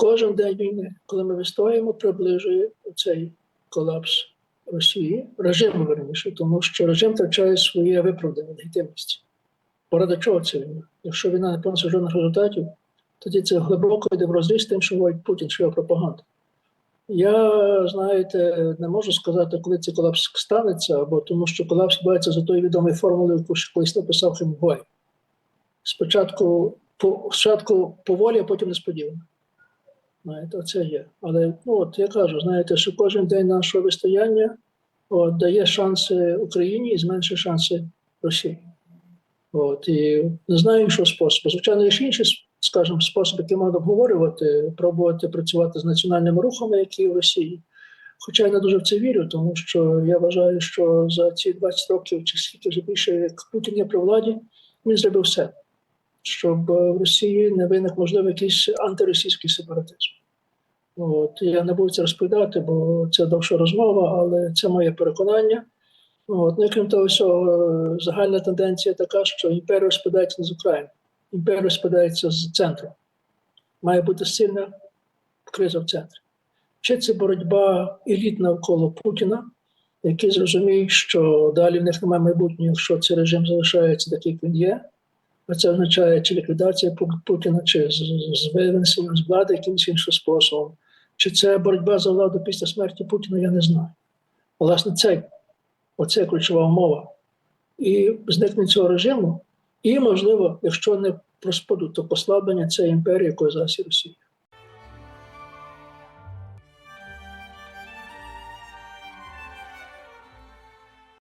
кожен день війни, коли ми вистоїмо, приближує цей колапс Росії, режиму верніше, тому що режим втрачає своє виправдання, легітимність. Поради чого це війна? Якщо війна не приносить жодних результатів, тоді це глибоко йде в розріз тим, що говорить Путін, що його пропаганда. Я, знаєте, не можу сказати, коли цей колапс станеться, або тому що колапс відбувається за тою відомою формулою, яку колись написав Хемгуай. Спочатку, по, спочатку поволі, а потім несподівано. Знаєте, це є. Але ну, от я кажу, знаєте, що кожен день нашого вистояння от, дає шанси Україні і зменшує шанси Росії. От, і не знаю іншого способу. Звичайно, є ще інші, скажімо, способи, які можна обговорювати, пробувати працювати з національними рухами, які в Росії. Хоча я не дуже в це вірю, тому що я вважаю, що за ці 20 років чи скільки вже більше, як Путін є при владі, він зробив все, щоб в Росії не виник, можливо, якийсь антиросійський сепаратизм. От, я не буду це розповідати, бо це довша розмова, але це моє переконання. От, ну, крім того, всього, загальна тенденція така, що імперія розпадається не з України, імперія розпадається з центру. Має бути сильна криза в центрі. Чи це боротьба еліт навколо Путіна, які зрозуміють, що далі в них немає майбутнього, якщо цей режим залишається такий, як він є. Це означає чи ліквідація Путіна, чи з- з влади якимось іншим способом. Чи це боротьба за владу після смерті Путіна, я не знаю. Власне, це оце ключова умова. І зникнення цього режиму, і, можливо, якщо не розпаду, то послаблення цієї імперії, якою зараз є Росія.